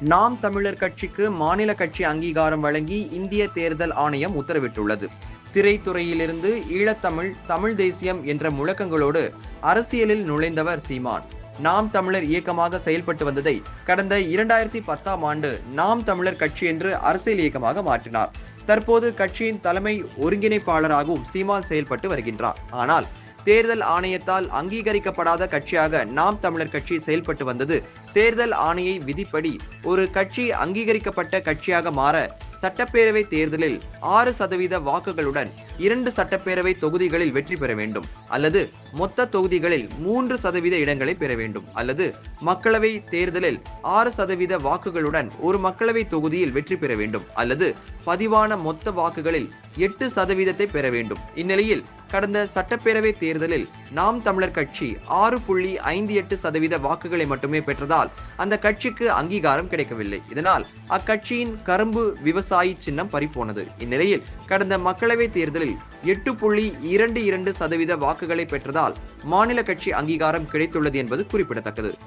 நாம் தமிழர் கட்சிக்கு மாநில கட்சி அங்கீகாரம் வழங்கி இந்திய தேர்தல் ஆணையம் உத்தரவிட்டுள்ளது. திரைத்துறையிலிருந்து ஈழத்தமிழ் தமிழ் தேசியம் என்ற முழக்கங்களோடு அரசியலில் நுழைந்தவர் சீமான். நாம் தமிழர் இயக்கமாக செயல்பட்டு வந்ததை கடந்த இரண்டாயிரத்தி பத்தாம் ஆண்டு நாம் தமிழர் கட்சி என்று அரசியல் இயக்கமாக மாற்றினார். தற்போது கட்சியின் தலைமை ஒருங்கிணைப்பாளராகவும் சீமான் செயல்பட்டு வருகின்றார். ஆனால் தேர்தல் ஆணையத்தால் அங்கீகரிக்கப்படாத கட்சியாக நாம் தமிழர் கட்சி செயல்பட்டு வந்தது. தேர்தல் ஆணைய விதிப்படி ஒரு கட்சி அங்கீகரிக்கப்பட்ட கட்சியாக மாற சட்டப்பேரவை தேர்தலில் ஆறு சதவீத வாக்குகளுடன் இரண்டு சட்டப்பேரவை தொகுதிகளில் வெற்றி பெற வேண்டும் அல்லது மொத்த தொகுதிகளில் மூன்று சதவீத இடங்களை பெற வேண்டும் அல்லது மக்களவை தேர்தலில் ஆறு சதவீத வாக்குகளுடன் ஒரு மக்களவை தொகுதியில் வெற்றி பெற வேண்டும் அல்லது பதிவான மொத்த வாக்குகளில் எட்டு சதவீதத்தை பெற வேண்டும். இந்நிலையில் கடந்த சட்டப்பேரவை தேர்தலில் நாம் தமிழர் கட்சி ஆறு புள்ளி ஐந்து எட்டு சதவீத வாக்குகளை மட்டுமே பெற்றதால் அந்த கட்சிக்கு அங்கீகாரம் கிடைக்கவில்லை. இதனால் அக்கட்சியின் கரும்பு விவசாயி சின்னம் பறிப்போனது இந்நிலையில் கடந்த மக்களவை தேர்தலில் தேர்தலில் எட்டு புள்ளி இரண்டு இரண்டு சதவீத வாக்குகளை பெற்றதால் மாநில கட்சி அங்கீகாரம் கிடைத்துள்ளது என்பது குறிப்பிடத்தக்கது.